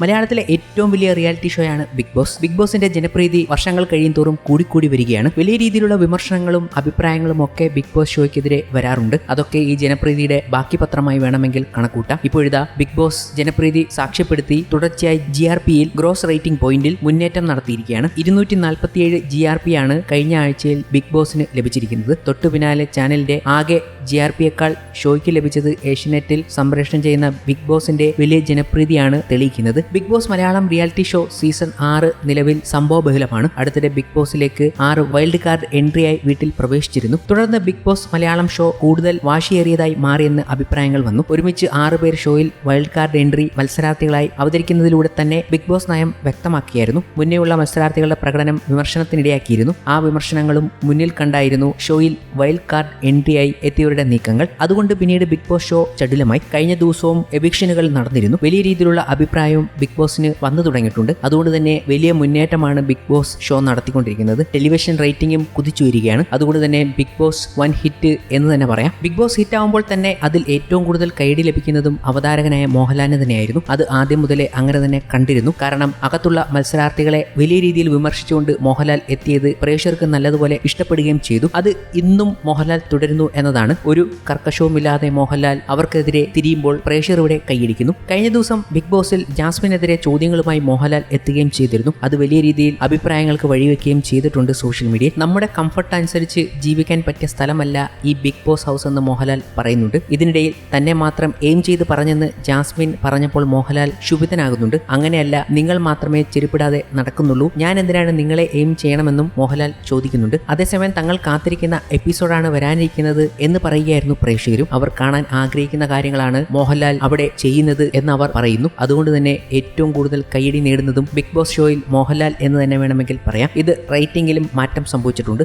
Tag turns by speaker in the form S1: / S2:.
S1: മലയാളത്തിലെ ഏറ്റവും വലിയ റിയാലിറ്റി ഷോയാണ് ബിഗ് ബോസ് ബിഗ് ബോസിന്റെ ജനപ്രീതി വർഷങ്ങൾ കഴിയും തോറും കൂടിക്കൂടി വരികയാണ്. വലിയ രീതിയിലുള്ള വിമർശനങ്ങളും അഭിപ്രായങ്ങളും ഒക്കെ ബിഗ് ബോസ് ഷോയ്ക്കെതിരെ വരാറുണ്ട്. അതൊക്കെ ഈ ജനപ്രീതിയുടെ ബാക്കി പത്രമായി വേണമെങ്കിൽ കണക്കൂട്ടാം. ഇപ്പോഴിതാ ബിഗ് ബോസ് ജനപ്രീതി സാക്ഷ്യപ്പെടുത്തി തുടർച്ചയായി ജി ആർ പിയിൽ ഗ്രോസ് റേറ്റിംഗ് പോയിന്റിൽ മുന്നേറ്റം നടത്തിയിരിക്കുകയാണ്. ഇരുന്നൂറ്റി നാൽപ്പത്തിയേഴ് ജി ആർ പി ആണ് കഴിഞ്ഞ ആഴ്ചയിൽ ബിഗ് ബോസിന് ലഭിച്ചിരിക്കുന്നത്. തൊട്ടു പിന്നാലെ ചാനലിന്റെ ആകെ ജി ആർ പിയേക്കാൾ ഷോയ്ക്ക് ലഭിച്ചത് ഏഷ്യനെറ്റിൽ സംപ്രേഷണം ചെയ്യുന്ന ബിഗ് ബോസിന്റെ വലിയ ജനപ്രീതിയാണ് തെളിയിക്കുന്നത്. Big boss Malayalam reality show season ആറ് നിലവിൽ സംഭവ ബഹുലമാണ്. അടുത്തിടെ ബിഗ് ബോസിലേക്ക് ആറ് വൈൽഡ് കാർഡ് എൻട്രിയായി വീട്ടിൽ പ്രവേശിച്ചിരുന്നു. തുടർന്ന് ബിഗ് ബോസ് മലയാളം ഷോ കൂടുതൽ വാശിയേറിയതായി മാറിയെന്ന് അഭിപ്രായങ്ങൾ വന്നു. ഒരുമിച്ച് ആറ് പേർ ഷോയിൽ വൈൽഡ് കാർഡ് എൻട്രി മത്സരാർത്ഥികളായി അവതരിക്കുന്നതിലൂടെ തന്നെ ബിഗ് ബോസ് നയം വ്യക്തമാക്കിയായിരുന്നു. മുന്നേയുള്ള മത്സരാർത്ഥികളുടെ പ്രകടനം വിമർശനത്തിനിടയാക്കിയിരുന്നു. ആ വിമർശനങ്ങളും മുന്നിൽ കണ്ടായിരുന്നു ഷോയിൽ വൈൽഡ് കാർഡ് എൻട്രിയായി എത്തിയവരുടെ നീക്കങ്ങൾ. അതുകൊണ്ട് പിന്നീട് ബിഗ് ബോസ് ഷോ ചടുലമായി. കഴിഞ്ഞ ദിവസവും എവിക്ഷനുകൾ നടന്നിരുന്നു. വലിയ രീതിയിലുള്ള അഭിപ്രായവും ബിഗ് ബോസിന് വന്നു തുടങ്ങിയിട്ടുണ്ട്. അതുകൊണ്ട് തന്നെ വലിയ മുന്നേറ്റമാണ് ബിഗ് ബോസ് ഷോ നടത്തിക്കൊണ്ടിരിക്കുന്നത്. ടെലിവിഷൻ റേറ്റിംഗും കുതിച്ചു വരികയാണ്. അതുകൊണ്ട് തന്നെ ബിഗ് ബോസ് വൺ ഹിറ്റ് എന്ന് തന്നെ പറയാം. ബിഗ് ബോസ് ഹിറ്റ് ആവുമ്പോൾ തന്നെ അതിൽ ഏറ്റവും കൂടുതൽ കൈഡി ലഭിക്കുന്നതും അവതാരകനായ മോഹൻലാലിന് തന്നെയായിരുന്നു. അത് ആദ്യം മുതലേ അങ്ങനെ തന്നെ കണ്ടിരുന്നു. കാരണം അകത്തുള്ള മത്സരാർത്ഥികളെ വലിയ രീതിയിൽ വിമർശിച്ചുകൊണ്ട് മോഹൻലാൽ എത്തിയത് പ്രേക്ഷകർക്ക് നല്ലതുപോലെ ഇഷ്ടപ്പെടുകയും ചെയ്തു. അത് ഇന്നും മോഹൻലാൽ തുടരുന്നു എന്നതാണ് ഒരു കർക്കശവുമില്ലാതെ മോഹൻലാൽ അവർക്കെതിരെ തിരിയുമ്പോൾ പ്രേക്ഷകർ ഇവിടെ കൈയടിക്കുന്നു. കഴിഞ്ഞ ദിവസം ബിഗ് ബോസിൽ ജാസ്മിനെതിരെ ചോദ്യങ്ങളുമായി മോഹൻലാൽ എത്തുകയും ചെയ്തിരുന്നു. അത് വലിയ രീതിയിൽ അഭിപ്രായങ്ങൾക്ക് വഴിവെക്കുകയും ചെയ്തിട്ടുണ്ട് സോഷ്യൽ മീഡിയയിൽ. നമ്മുടെ കംഫർട്ട് അനുസരിച്ച് ജീവിക്കാൻ പറ്റിയ സ്ഥലമല്ല ഈ ബിഗ് ബോസ് ഹൗസ് എന്ന് മോഹൻലാൽ പറയുന്നുണ്ട്. ഇതിനിടയിൽ തന്നെ മാത്രം എയിം ചെയ്ത് പറഞ്ഞെന്ന് ജാസ്മിൻ പറഞ്ഞപ്പോൾ മോഹൻലാൽ ശുഭിതനാകുന്നുണ്ട് അങ്ങനെയല്ല നിങ്ങൾ മാത്രമേ ചെരുപ്പിടാതെ നടക്കുന്നുള്ളൂ. ഞാൻ എന്തിനാണ് നിങ്ങളെ എയിം ചെയ്യണമെന്നും മോഹൻലാൽ ചോദിക്കുന്നുണ്ട്. അതേസമയം തങ്ങൾ കാത്തിരിക്കുന്ന എപ്പിസോഡാണ് വരാനിരിക്കുന്നത് എന്ന് പറയുകയായിരുന്നു പ്രേക്ഷകരും. അവർ കാണാൻ ആഗ്രഹിക്കുന്ന കാര്യങ്ങളാണ് മോഹൻലാൽ അവിടെ ചെയ്യുന്നത് എന്ന് അവർ പറയുന്നു. അതുകൊണ്ട് തന്നെ ഏറ്റവും കൂടുതൽ കൈയടി നേടുന്നതും ബിഗ് ബോസ് ഷോയിൽ മോഹൻലാൽ എന്ന് തന്നെ വേണമെങ്കിൽ പറയാം. ഇത് റേറ്റിംഗിലും മാറ്റം സംഭവിച്ചിട്ടുണ്ട്.